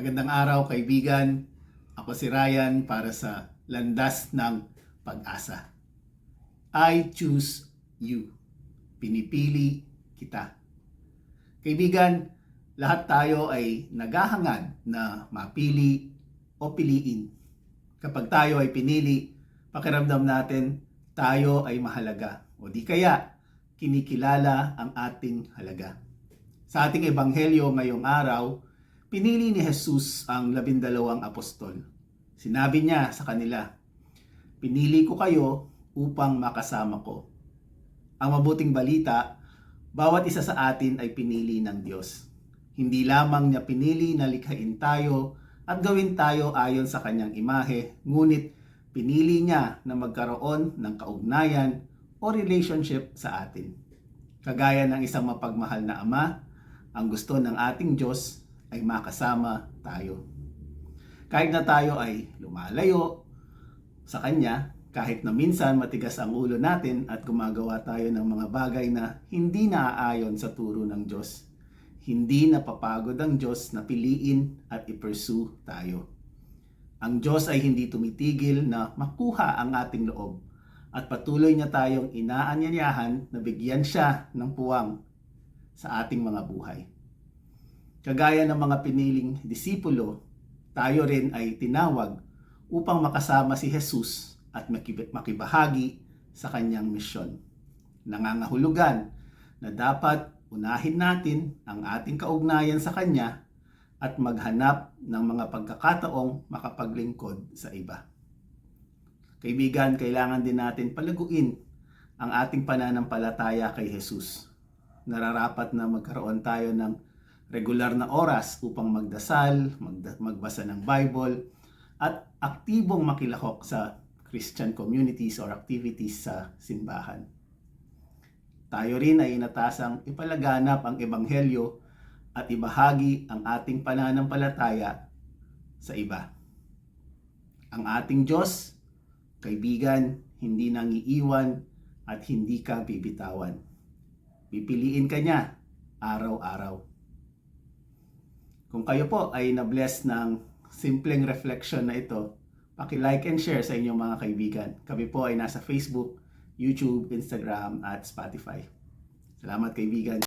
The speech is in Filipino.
Magandang araw kaibigan. Ako si Ryan para sa Landas ng Pag-asa. I choose you. Pinipili kita. Kaibigan, lahat tayo ay naghahangad na mapili o piliin. Kapag tayo ay pinili, pakiramdam natin tayo ay mahalaga. O di kaya, kinikilala ang ating halaga. Sa ating ebanghelyo ngayong araw, pinili ni Jesus ang labindalawang apostol. Sinabi niya sa kanila, Pinili ko kayo upang makasama ko. Ang mabuting balita, bawat isa sa atin ay pinili ng Diyos. Hindi lamang niya pinili na likhain tayo at gawin tayo ayon sa kanyang imahe, ngunit pinili niya na magkaroon ng kaugnayan o relationship sa atin. Kagaya ng isang mapagmahal na ama, ang gusto ng ating Diyos ay makasama tayo. Kahit na tayo ay lumalayo sa Kanya, kahit na minsan matigas ang ulo natin at gumagawa tayo ng mga bagay na hindi naaayon sa turo ng Diyos, hindi napapagod ang Diyos na piliin at i-pursue tayo. Ang Diyos ay hindi tumitigil na makuha ang ating loob at patuloy niya tayong inaanyayahan na bigyan siya ng puwang sa ating mga buhay. Kagaya ng mga piniling disipulo, tayo rin ay tinawag upang makasama si Jesus at makib- makibahagi sa kanyang misyon. Nangangahulugan na dapat unahin natin ang ating kaugnayan sa kanya at maghanap ng mga pagkakataong makapaglingkod sa iba. Kaibigan, kailangan din natin palaguin ang ating pananampalataya kay Jesus. Nararapat na magkaroon tayo ng regular na oras upang magdasal, magda- magbasa ng Bible, at aktibong makilahok sa Christian communities or activities sa simbahan. Tayo rin ay inatasang ipalaganap ang Ebanghelyo at ibahagi ang ating pananampalataya sa iba. Ang ating Diyos, kaibigan, hindi nang iiwan at hindi ka bibitawan. Pipiliin ka niya araw-araw. Kung kayo po ay na-bless ng simpleng reflection na ito, paki-like and share sa inyong mga kaibigan. Kami po ay nasa Facebook, YouTube, Instagram at Spotify. Salamat kaibigan.